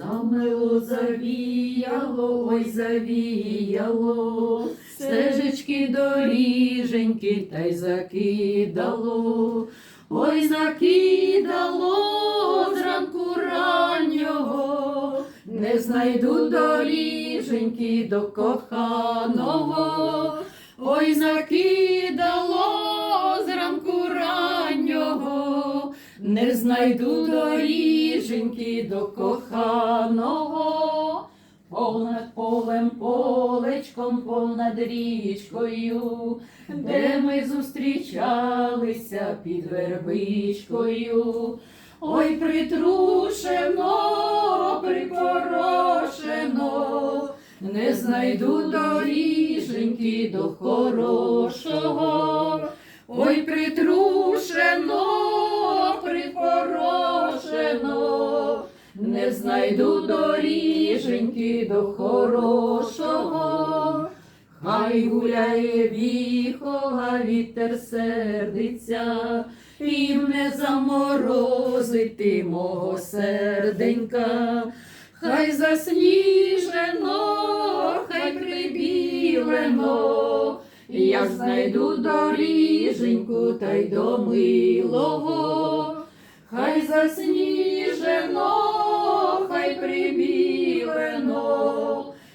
Замило завіяло, ой завіяло, стежечки доріженьки та й закидало, ой закидало зранку раннього, не знайду доріженьки до коханого, ой закидало не знайду доріженьки до коханого. Понад полем, полечком, понад річкою, де ми зустрічалися під вербичкою. Ой, притрушено, припорошено, не знайду доріженьки до хорошого. Ой, притрушено, не знайду доріженьки до хорошого. Хай гуляє віхола, вітер сердиться, і не заморозити мого серденька. Хай засніжено, хай прибілено, я знайду доріженьку та й до милого. Хай засніжено, прибілено,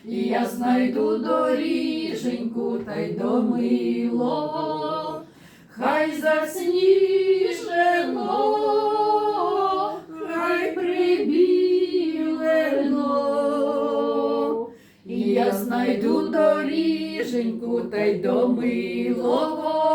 я знайду доріженьку та й до милого. Хай засніжено, хай прибілено, я знайду доріженьку та й до милого.